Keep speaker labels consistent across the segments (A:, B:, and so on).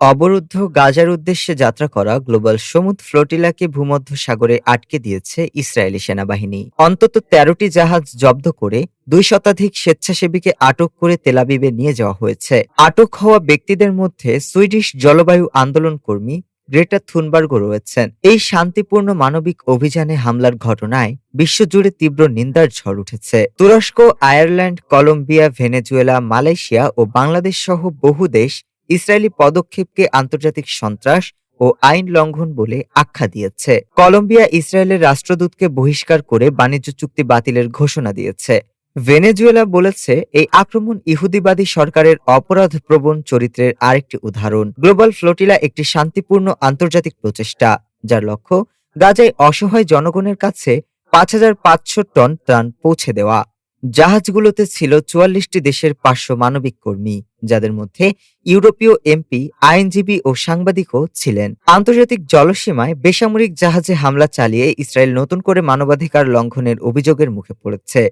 A: অবরুদ্ধ গাজার উদ্দেশ্যে যাত্রা করা গ্লোবাল সমুদ্র ফ্লোটিলাকে ভূমধ্য সাগরে আটকে দিয়েছে ইসরায়েলি সেনাবাহিনী। অন্তত তেরোটি জাহাজ জব্দ করে দুই শতাধিক স্বেচ্ছাসেবীকে আটক করে তেলাবিবে নিয়ে যাওয়া হয়েছে। আটক হওয়া ব্যক্তিদের মধ্যে সুইডিশ জলবায়ু আন্দোলন কর্মী গ্রেটা থুনবার্গও রয়েছেন। এই শান্তিপূর্ণ মানবিক অভিযানে হামলার ঘটনায় বিশ্বজুড়ে তীব্র নিন্দার ঝড় উঠেছে। তুরস্ক, আয়ারল্যান্ড, কলম্বিয়া, ভেনেজুয়েলা, মালয়েশিয়া ও বাংলাদেশ সহ বহু দেশ ইসরায়েলি পদক্ষেপকে আন্তর্জাতিক সন্ত্রাস ও আইন লঙ্ঘন বলে আখ্যা দিয়েছে। কলম্বিয়া ইসরায়েলের রাষ্ট্রদূতকে বহিষ্কার করে বাণিজ্য চুক্তি বাতিলের ঘোষণা দিয়েছে। ভেনেজুয়েলা বলেছে, এই আক্রমণ ইহুদিবাদী সরকারের অপরাধ প্রবণ চরিত্রের আরেকটি উদাহরণ। গ্লোবাল ফ্লোটিলা একটি শান্তিপূর্ণ আন্তর্জাতিক প্রচেষ্টা, যার লক্ষ্য গাজায় অসহায় জনগণের কাছে পাঁচ হাজার পাঁচশো টন ত্রাণ পৌঁছে দেওয়া। জাহাজগুলোতে ছিল চুয়াল্লিশটি দেশের পাঁচশো মানবিক কর্মী, যাদের মধ্যে ইউরোপীয় এমপি, আইনজীবী ও সাংবাদিকও ছিলেন। আন্তর্জাতিক জলসীমায় বেসামরিক জাহাজে হামলা চালিয়ে ইসরায়েল নতুন করে মানবাধিকার লঙ্ঘনের অভিযোগের মুখে পড়েছে।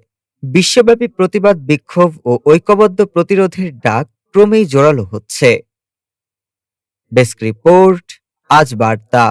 A: বিশ্বব্যাপী প্রতিবাদ, বিক্ষোভ ও ঐক্যবদ্ধ প্রতিরোধের ডাক ক্রমেই জোরালো হচ্ছে। ডেস্ক রিপোর্ট, আজ বার্তা।